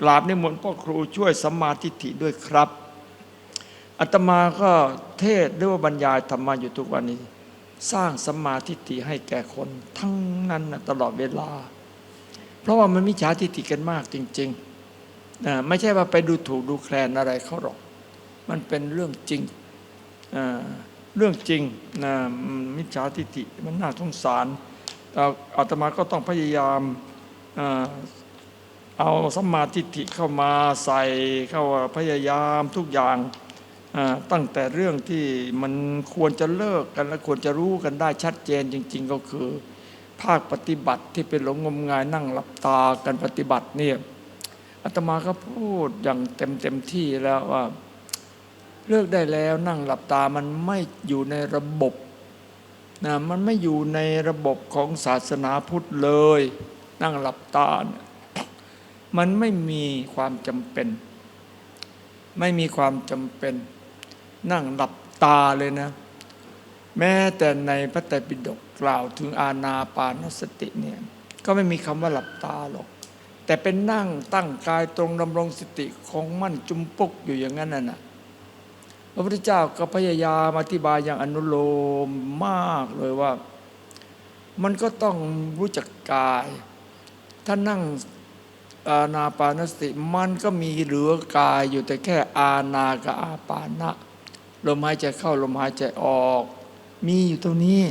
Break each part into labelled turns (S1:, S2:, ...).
S1: กราบนิมนต์พ่อครูช่วยสัมมาทิฏฐิด้วยครับอาตมาก็เทศน์หรือว่าบรรยายธรรมาอยู่ทุกวันนี้ สร้างสัมมาทิฏฐิให้แก่คนทั้งนั้นตลอดเวลา เพราะว่ามันมิจฉาทิฏฐิกันมากจริงๆนะไม่ใช่ว่าไปดูถูกดูแคลนอะไรเขาหรอก มันเป็นเรื่องจริงเรื่องจริงนะมิจฉาทิฏฐิมันน่าสงสารอาตมาก็ต้องพยายาม เอาสัมมาทิฏฐิเข้ามาใส่เข้าพยายามทุกอย่างตั้งแต่เรื่องที่มันควรจะเลิกกันและควรจะรู้กันได้ชัดเจนจริง ๆ ก็คือ ภาคปฏิบัติที่เป็นหลงงมงายนั่งหลับตากันปฏิบัติเนี่ยอาตมาก็พูดอย่างเต็มเต็มที่แล้วว่า เลิกได้แล้วนั่งหลับตามันไม่อยู่ในระบบนะมันไม่อยู่ในระบบของศาสนาพุทธเลย นั่งหลับตาเนี่ย มันไม่มีความจำเป็น ไม่มีความจำเป็น นั่งหลับตาเลยนะ แม้แต่ในพระไตรปิฎกกล่าวถึงอาณาปานสติเนี่ยก็ไม่มีคำว่าหลับตาหรอก แต่เป็นนั่งตั้งกายตรงดำรงสติของมั่นจุมปุกอยู่อย่างนั้นน่ะพระพุทธเจ้าก็พยายามอธิบายอย่างอนุโลมมากเลยว่า มันก็ต้องรู้จักกาย ถ้านั่ง อานาปานสติมันก็มีเหลือกายอยู่แต่แค่อานากับอาปานะ ลมหายใจเข้าลมหายใจออก มีอยู่ตรงนี้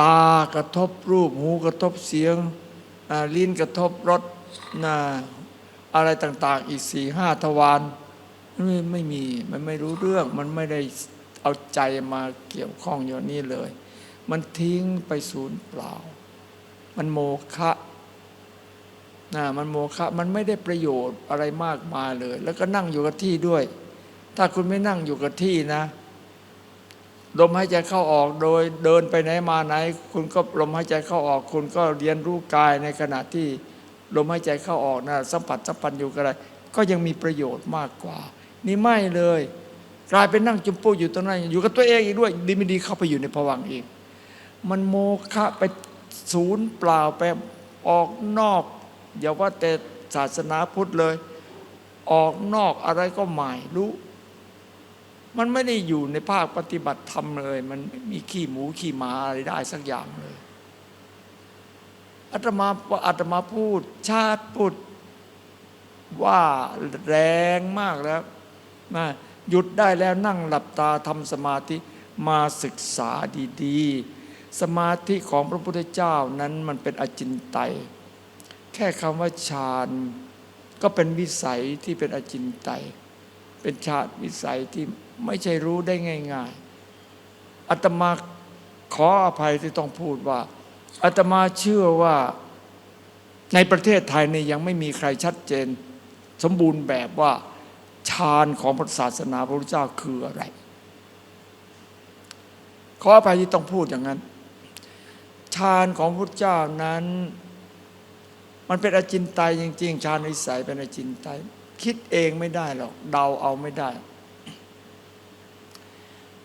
S1: ตากระทบรูปหูกระทบเสียงลิ้นกระทบรสนะอะไรต่าง ๆ อีกสี่ห้าทวารไม่ไม่มีมันไม่รู้เรื่องมันไม่ได้เอาใจมาเกี่ยวข้องอยู่นี้เลย มันทิ้งไปศูนย์เปล่า มันโมฆะ นะมันโมฆะมันไม่ได้ประโยชน์อะไรมากมายเลย แล้วก็นั่งอยู่กับที่ด้วย ถ้าคุณไม่นั่งอยู่กับที่นะ ลมหายใจเข้าออกโดยเดินไปไหนมาไหน คุณก็ลมหายใจเข้าออก คุณก็เรียนรู้กายในขณะที่ลมหายใจเข้าออกนะสัมผัสสัมพันธ์อยู่กับอะไรก็ยังมีประโยชน์มากกว่า นี่ไม่เลย กลายเป็นนั่งจุมปูอยู่ตรงนั้นอยู่กับตัวเองอีกด้วย ดีไม่ดีเข้าไปอยู่ในภวังอีก มันโมฆะไปศูนย์เปล่าไปออกนอก อย่าว่าแต่ศาสนาพุทธเลย ออกนอกอะไรก็หมายรู้ มันไม่ได้อยู่ในภาคปฏิบัติธรรมเลย มันไม่มีขี้หมูขี้หมาอะไรได้สักอย่างเลยอาตมาอาตมาพูด ชาติพูดว่าแรงมากแล้วนะหยุดได้แล้วนั่งหลับตาทำสมาธิมาศึกษาดี ๆ สมาธิของพระพุทธเจ้านั้นมันเป็นอจินไตย แค่คำว่าฌานก็เป็นวิสัยที่เป็นอจินไตยเป็นฌานวิสัยที่ไม่ใช่รู้ได้ง่าย ๆอาตมาขออภัยที่ต้องพูดว่าอาตมาเชื่อว่าในประเทศไทยนี่ยังไม่มีใครชัดเจน สมบูรณ์แบบว่าฌานของพระศาสนาพระพุทธเจ้าคืออะไร ขออภัยที่ต้องพูดอย่างนั้นฌานของพระพุทธเจ้านั้น มันเป็นอจินไตยจริงๆฌานวิสัยเป็นอจินไตยคิดเองไม่ได้หรอกเดาเอาไม่ได้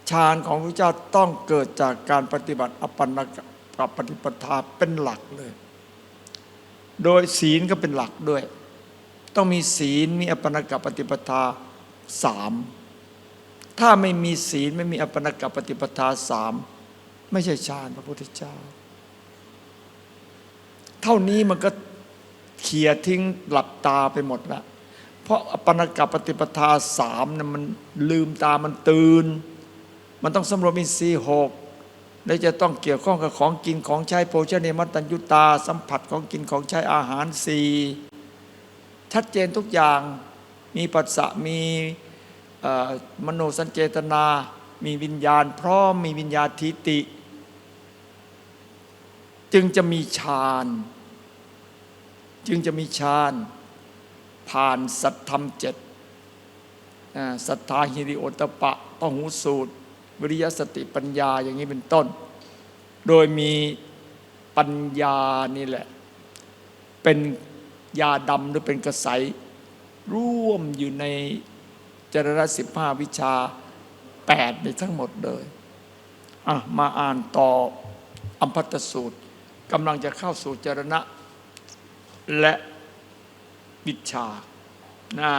S1: ฌานของพระเจ้าต้องเกิดจากการปฏิบัติอปันนกับปฏิปทาเป็นหลักเลย โดยศีลก็เป็นหลักด้วย ต้องมีศีลมีอปนกับปฏิปทาสามถ้าไม่มีศีลไม่มีอปนกับปฏิปทาสามไม่ใช่ฌานพระพุทธเจ้า เท่านี้มันก็ เขี่ยทิ้งหลับตาไปหมดละเพราะอปนกับปฏิปทาสามนะมันลืมตามันตื่น มันต้องสำรวมอินทรีย์หกและจะต้องเกี่ยวข้องกับของกินของใช้โภชเนมัตตัญยุตา สัมผัสของกินของใช้อาหารสี่ชัดเจนทุกอย่างมีปัสสะมีมโนสัญเจตนา มีวิญญาณ พร้อมมีวิญญาณทิติ จึงจะมีฌาน จึงจะมีฌานผ่านสัตธรรมเจ็ดสัทธาหิริโอตปะปหูสูตร วิริยสติปัญญาอย่างนี้เป็นต้น โดยมีปัญญานี่แหละ เป็นยาดำหรือเป็นกระใสร่วมอยู่ในจรณะสิบห้าวิชาแปดในทั้งหมดเลยอะมาอ่านต่ออัมพัตสูตรกำลังจะเข้าสู่จรณะ และวิชาหน้า